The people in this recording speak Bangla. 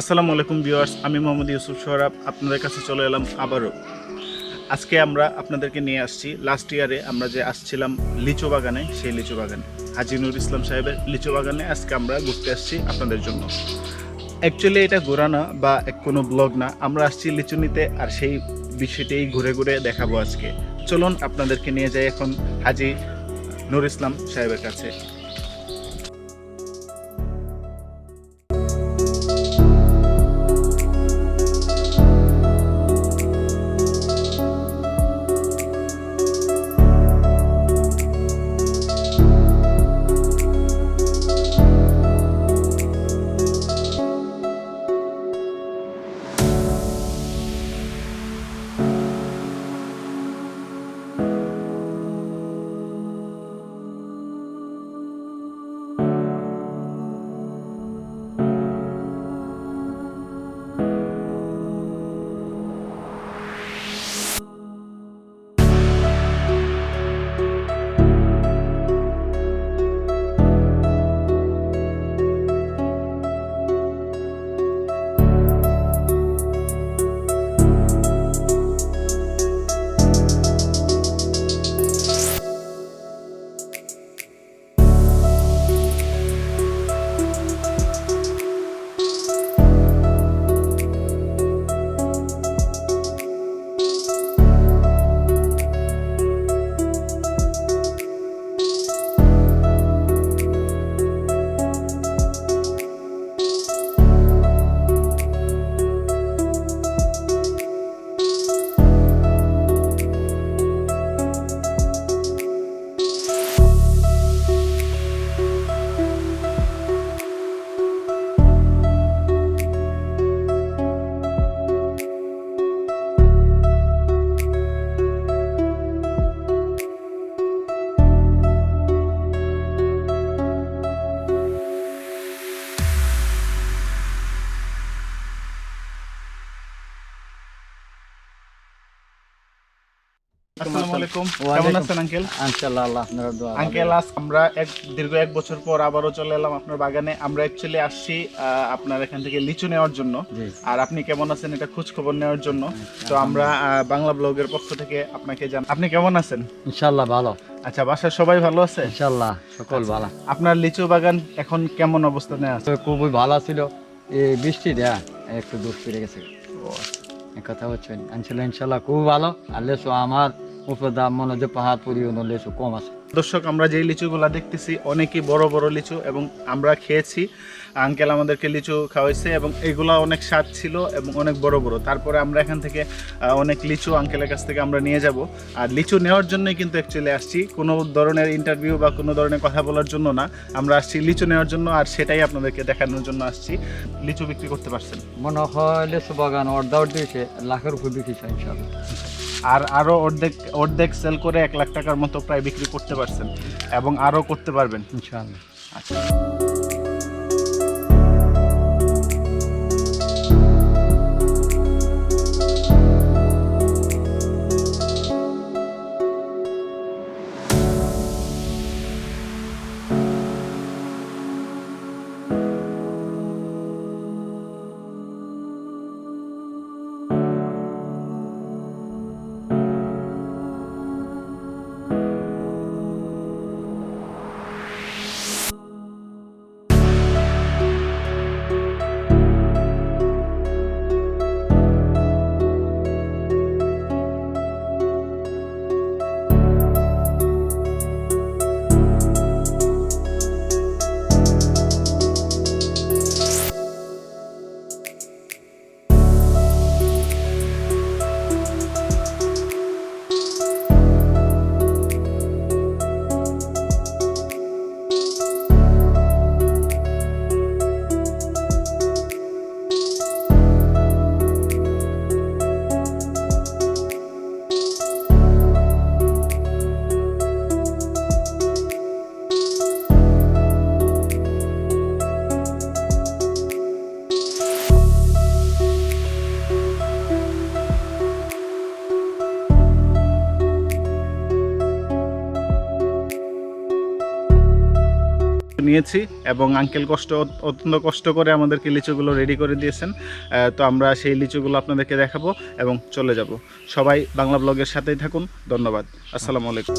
আসসালামু আলাইকুম ভিউয়ার্স, আমি মোহাম্মদ ইউসুফ সোহরাব, আপনাদের কাছে চলে এলাম আবারও। আজকে আমরা আপনাদেরকে নিয়ে আসছি লাস্ট ইয়ারে আমরা যে আসছিলাম লিচু বাগানে, সেই লিচু বাগানে। হাজি নুর ইসলাম সাহেবের লিচু বাগানে আজকে আমরা ঘুরতে আসছি আপনাদের জন্য। অ্যাকচুয়ালি এটা ঘোরা না বা কোনো ব্লগ না, আমরা আসছি লিচু নিতে আর সেই বিষয়টাই ঘুরে ঘুরে দেখাবো আজকে। চলুন আপনাদেরকে নিয়ে যাই এখন হাজি নুর ইসলাম সাহেবের কাছে। আমরা এক দীর্ঘ এক বছর পর আবারও চলে এলাম আপনার বাগানে। আমরা অ্যাকচুয়ালি আসছি আপনার এখান থেকে লিচু নেওয়ার জন্য। আর আপনি কেমন আছেন এটা খোঁজ খবর নেওয়ার জন্য? তো আমরা বাংলা ব্লগের পক্ষ থেকে আপনাকে জান আপনি কেমন আছেন? ইনশাল্লাহ ভালো। আচ্ছা বাসার সবাই ভালো আছে? ইনশাল্লাহ সকল ভালো। আপনার লিচু বাগান এখন কেমন অবস্থানে আছে? খুবই ভালো ছিল। এই বৃষ্টি দেয়া একটু দূর ফিরে গেছে। কথা হচ্ছে ইনশাল্লাহ ইনশাল্লাহ খুব ভালো। আর আমার উপর দাম মনে হচ্ছে পাহাড় পরিবহন লেসু কম আছে। দর্শক আমরা যেই লিচুগুলা দেখতেছি অনেকই বড় বড় লিচু এবং আমরা খেয়েছি। আঙ্কেল আমাদেরকে লিচু খাওয়াইছে এবং এগুলা অনেক স্বাদ ছিল এবং অনেক বড় বড়। তারপরে আমরা এখান থেকে অনেক লিচু আঙ্কেলের কাছ থেকে আমরা নিয়ে যাব। আর লিচু নেওয়ার জন্যই কিন্তু অ্যাকচুয়ালি আসছি। কোনো ধরনের ইন্টারভিউ বা কোনো ধরনের কথা বলার জন্য না। আমরা আসছি লিচু নেওয়ার জন্য আর সেটাই আপনাদেরকে দেখানোর জন্য আসছি। লিচু বিক্রি করতে পারছেন? মনে হয় লেসু বাগান অর্ধা অর্ধ দিয়েছে লাখের উপর বিক্রিছে ইনশাআল্লাহ। আর আরও অর্ধেক অর্ধেক সেল করে এক লাখ টাকার মতো প্রায় বিক্রি করতে পারছেন এবং আরও করতে পারবেন, ইনশাআল্লাহ। আচ্ছা। নিয়েছি এবং আঙ্কেল কষ্ট অত্যন্ত কষ্ট করে আমাদেরকে লিচুগুলো রেডি করে দিয়েছেন। তো আমরা সেই লিচুগুলো আপনাদেরকে দেখাবো এবং চলে যাব। সবাই বাংলা ব্লগের সাথেই থাকুন। ধন্যবাদ। আসসালামু আলাইকুম।